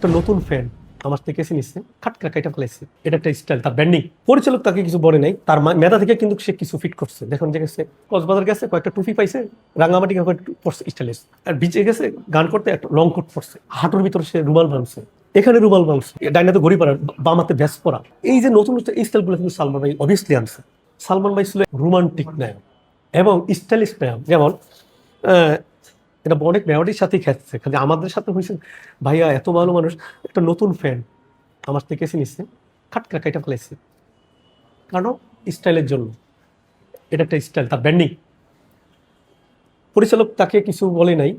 একটা নতুন ফ্যান আমার থেকে এসে নিচ্ছে খাটকা কাইটা ফেলাইছে। এটা একটা স্টাইল তার ব্যান্ডিং পরিচালক তাকে কিছু বলে নাই, তার মেধা থেকে কিন্তু সে কিছু ফিট করছে। দেখুন যে গেছে, কক্সবাজার গেছে, কয়েকটা টুপি পাইছে রাঙামাটি পড়ছে স্টাইলিশ আর বিচে গেছে, গান করতে একটা লং কোট পড়ছে হাঁটুর ভিতরে সে রুমাল বানছে এখানে রুমাল বানছে ডাইনাতে ঘড়ি পরা বামাতে ভ্যাস পরা। এই যে নতুন এই স্টাইলগুলো কিন্তু সালমান ভাই অবভিয়াসলি আনছে। সালমান ভাই ছিল রোমান্টিক নায়ক। এবং স্টাইলিশ নায়ক। যেমন এটা অনেক মেয়রির সাথেই খেতেছে খালি আমাদের সাথে হয়েছে, ভাইয়া এত ভালো মানুষ, একটা নতুন ফ্যান আমার থেকে এসে নিচ্ছে খাটকা কাইটা ফেলাইছে। কারণ স্টাইলের জন্য, এটা একটা স্টাইল, তার ব্যান্ডিং পরিচালক তাকে কিছু বলে নাই।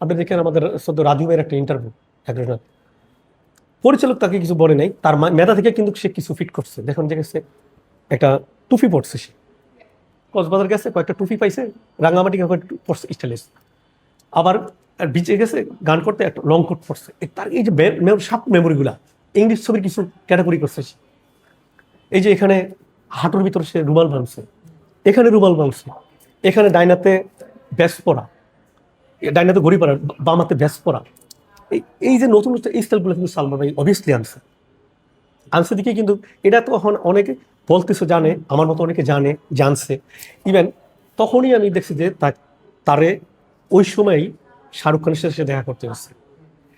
আপনি দেখেন আমাদের সদ্য রাজু ভাইয়ের একটা ইন্টারভিউ একজন পরিচালক তাকে কিছু বলে নাই, তার মেধা থেকে কিন্তু সে কিছু ফিট করছে। দেখুন গেছে একটা টুপি পড়ছে সে। কক্সবাজার গেছে, কয়েকটা টুপি পাইছে রাঙামাটি পড়ছে স্টাইলিশ আবার বিচে গেছে, গান করতে একটা লং কোট পড়ছে তার এই যে সাপ মেমোরিগুলা ইংলিশ ছবির কিছু ক্যাটাগরি করছে এই যে এখানে হাঁটুর ভিতরে সে রুমাল ভাঙছে এখানে রুমাল ভাঙছে এখানে ডাইনাতে ব্যাস এ ডাইনাতে ঘড়ি পরা বামাতে ব্যাস পড়া এই- যে নতুন নতুন এই স্টাইলগুলো কিন্তু সালমান ভাই অবভিয়াসলি আনছে। আনছে দিকে কিন্তু এটা তো এখন অনেকে বলতেছে, জানে, আমার মতো অনেকে জানে, জানছে। ইভেন তখনই আমি দেখছি যে তারে ওই সময়ই শাহরুখ খানের সাথে দেখা করতে হচ্ছে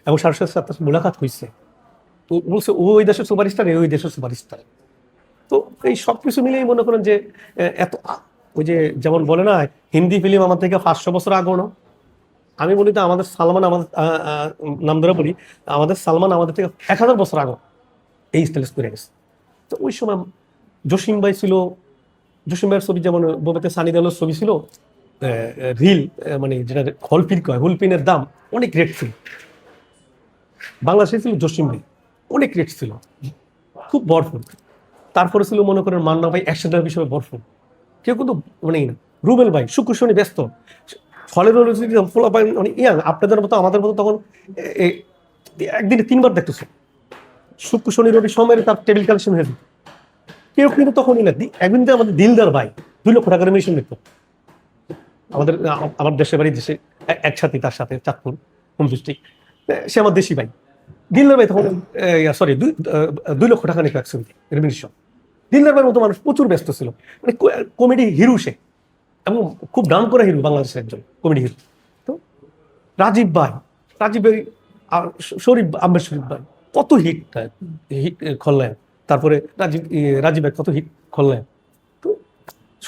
এবং শাহরুখ খানের সাথে মুলাকাত হয়েছে। তো বলছে, ও ওই দেশের সুপারস্টার ওই দেশের সুপারস্টার। তো এই সব কিছু মিলেই মনে করেন যে এত ওই যে যেমন বলে না, হিন্দি ফিল্ম আমার থেকে পাঁচশো বছর আগনো আমি বলি তো আমাদের সালমান আমাদের নাম ধরে বলি, আমাদের সালমান আমাদের থেকে এক হাজার বছর আগো। এই স্টাইলিশ করে গেছে। তো ওই সময় জসিম ভাই ছিল, জসিম ভাইয়ের ছবি যেমন বোবাতে সানি দেওয়ালের ছবি ছিল রিল মানে যেটা হলপিন কয় হলপিনের দাম অনেক রেট ছিল। বাংলাদেশে ছিল জসিম ভাই, অনেক রেট ছিল। খুব বরফুল তারপরে ছিল মনে করেন মান্না ভাই অ্যাক্সিডেন্ট হিসেবে বরফুল কেউ কিন্তু মানে না, রুবেল ভাই, শুক্র শনি ব্যস্ত। ফলের ফোলা পাই মানে ইয়াং আপনাদের মতো, আমাদের মতো তখন একদিনে তিনবার দেখতেছে। শুক্র, শনি, রবি সময়ের তার টেবিল কালেকশন হয়ে যেত কেউ কিন্তু তখনই না একদিন তো আমাদের দিলদার ভাই, দুই লক্ষ টাকার মেশিন নিত। আমাদের আমার দেশের বাড়ি দেশে একসাথে তার সাথে চাঁদপুর হোম ডিস্ট্রিক্ট সে আমার দেশি ভাই। দিলদার ভাই তখন সরি দুই লক্ষ টাকা নিত এক রেমিনিশন দিলদার ভাইয়ের মতো মানুষ প্রচুর ব্যস্ত ছিল। মানে কমেডি হিরো সে। এবং খুব নাম করা হিরো বাংলাদেশের একজন কমেডি হিরো তো রাজীব ভাই রাজীব ভাই আর শরীফ আম্বেদ শরীফ ভাই। কত হিট হিট খললেন তারপরে রাজীব রাজীব কত হিট খললেন তো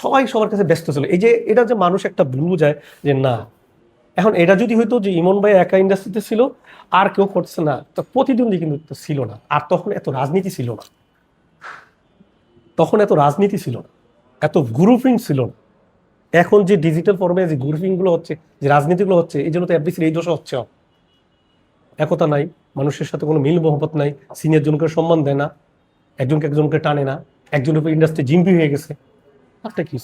সবাই সবার কাছে ব্যস্ত ছিল। এই যে, এটা যে মানুষ একটা ভুল যায় যে না, এখন এটা যদি হইতো যে ইমন ভাই একা ইন্ডাস্ট্রিতে ছিল, আর কেউ করছে না, তো প্রতিদ্বন্দ্বী কিন্তু ছিল না। আর তখন এত রাজনীতি ছিল না। তখন এত রাজনীতি ছিল না। এত গ্রুপিং ছিল না। এখন যে ডিজিটাল ফর্মে যে গ্রুপিংগুলো হচ্ছে, যে রাজনীতিগুলো হচ্ছে, এই জন্য তো এফবিসির এই দোষ হচ্ছে। একতা নাই। মানুষের সাথে কোনো মিল মহব্বত নাই সিনিয়র জনকে সম্মান দেয় না, একজনকে একজনকে টানে না, একজনের উপর ইন্ডাস্ট্রি জিম্পি হয়ে গেছে। একটা কি